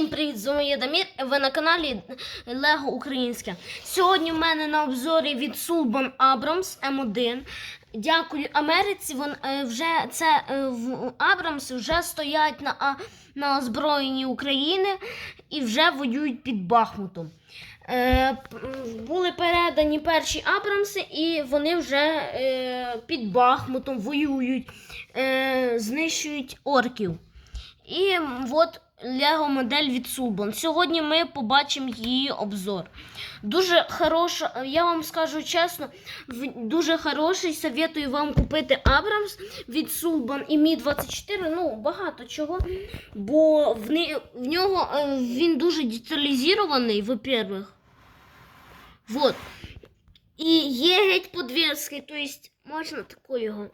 Всім привіт, з вами я Дамір, ви на каналі Лего Українське. Сьогодні в мене на обзорі від Sulban Abrams М1. Дякую Америці. Вон, е, вже це е, в Абрамс вже стоять на, на озброєнні України і вже воюють під Бахмутом. Е, були передані перші Абрамси, і вони вже е, під Бахмутом воюють, е, знищують орків. І от Лего модель від Сулбан. Сьогодні ми побачимо її обзор. Дуже хороша, я вам скажу чесно, дуже хороший. Советую вам купити Абрамс від Сулбан і Мі 24. Ну, багато чого. Бо в, не, в нього е, він дуже деталізований, во-первых. Вот. І є геть подвески, то есть можна тако його.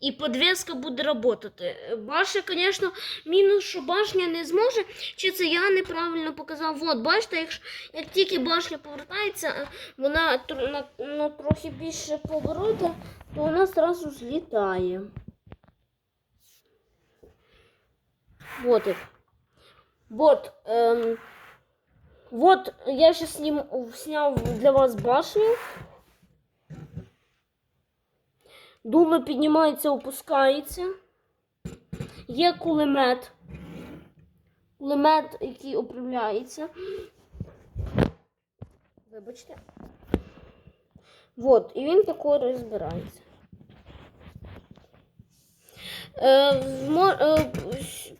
І подвеска буде працювати. Башня, звісно, мінус, що башня не зможе. Чи це я неправильно показав? От, бачите, якщо, як тільки башня повертається, е, вона на, на трохи більше поворота, то вона одразу злітає. Вот як. Вот. Ем, вот я сейчас сним, снял для вас башню. Дуло піднімається, опускається. Є кулемет. Кулемет, який управляється. Вибачте. Вот, і він тако розбирається. Е, е,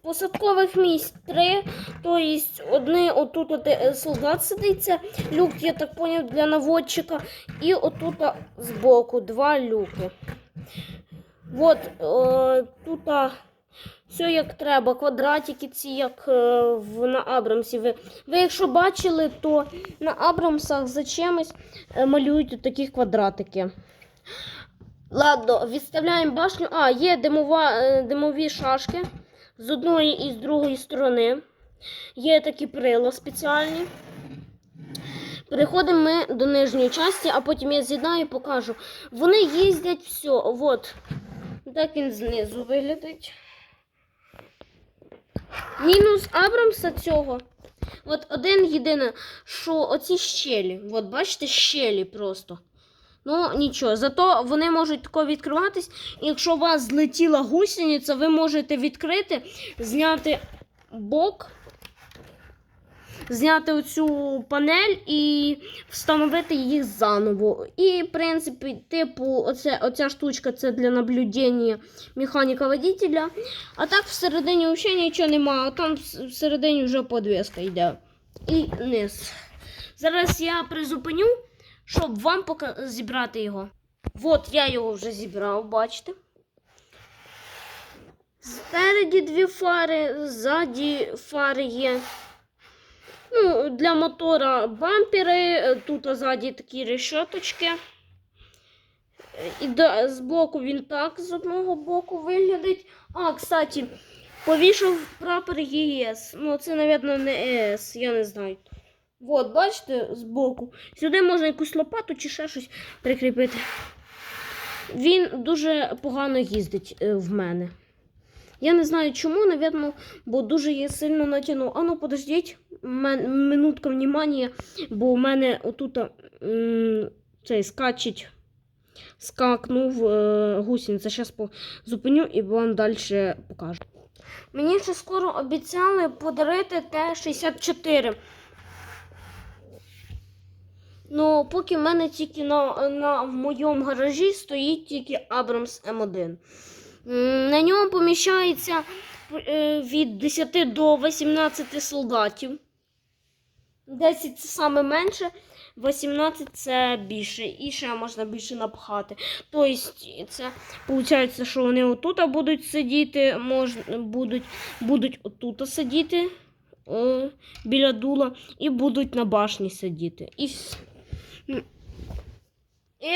посадкових місць три, то есть одне отут от, е, солдат сидить, це люк, я так поняв, для наводчика, і отут збоку два люки. Вот е, тут а, все як треба, квадратики ці, як е, в, на Абрамсі. Ви, ви якщо бачили, то на Абрамсах за чимось е, малюють такі квадратики. Ладно, відставляємо башню. А, є димова, димові шашки з одної і з другої сторони. Є такі прила спеціальні. Переходимо ми до нижньої частини, а потім я з'єднаю і покажу. Вони їздять все. От. Так він знизу виглядить. Мінус Абрамса цього. От один єдине, що оці щелі. От бачите, щелі просто. Ну, нічого, зато вони можуть тако відкриватись. І якщо у вас злетіла гусениця, ви можете відкрити, зняти бок, зняти оцю панель і встановити їх заново. І, в принципі, типу, оце, оця штучка це для наблюдення механіка водителя. А так всередині взагалі нічого немає, а там всередині вже подвеска йде. І низ. Зараз я призупиню, щоб вам зібрати його. От я його вже зібрав, бачите. Спереді дві фари, ззаді фари є. Для мотора бампери, е, тут ззаді такі решеточки. І до, з боку він так з одного боку виглядить. А, кстати, повішав прапор ЄС. Ну, це, мабуть, не ЕС, я не знаю. От, бачите, збоку. Сюди можна якусь лопату чи ще щось прикріпити. Він дуже погано їздить е, в мене. Я не знаю чому, напевно, бо дуже я сильно натягнув. А ну подождіть, минутка внимання, бо у мене отут цей скачить, скакнув е, гусениця. Зараз зупиню і вам далі покажу. Мені ще скоро обіцяли подарити Т-64. Ну, поки в мене тільки на, на, в моєму гаражі стоїть тільки Абрамс М1. На ньому поміщається е, від 10 до 18 солдатів. 10 це саме менше, 18 це більше. І ще можна більше напхати. Тобто, це виходить, що вони отут будуть сидіти, мож, будуть, будуть отут сидіти е, біля дула, і будуть на башні сидіти. І І,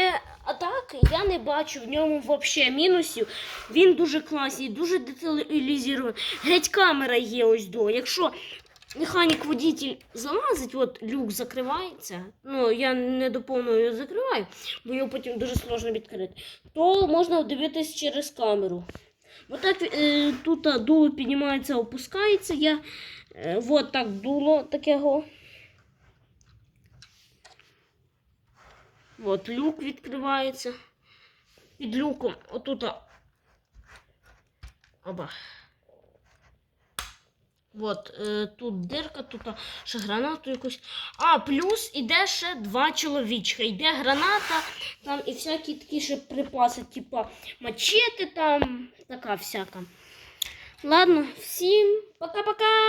я не бачу в ньому взагалі мінусів. Він дуже класний, дуже деталізований. Геть камера є ось до. Якщо механік водитель залазить, от люк закривається. Ну, я не до повного його закриваю, бо його потім дуже сложно відкрити. То можна дивитись через камеру. Отак е, тут дуло піднімається, опускається. Я е, от так дуло такого. От люк відкривається. Під люком отут. Оба. От, е, тут дирка, тут ще гранату якусь. А, плюс іде ще два чоловічка. Йде граната, там і всякі такі ще припаси, типа мачети там, така всяка. Ладно, всім пока-пока!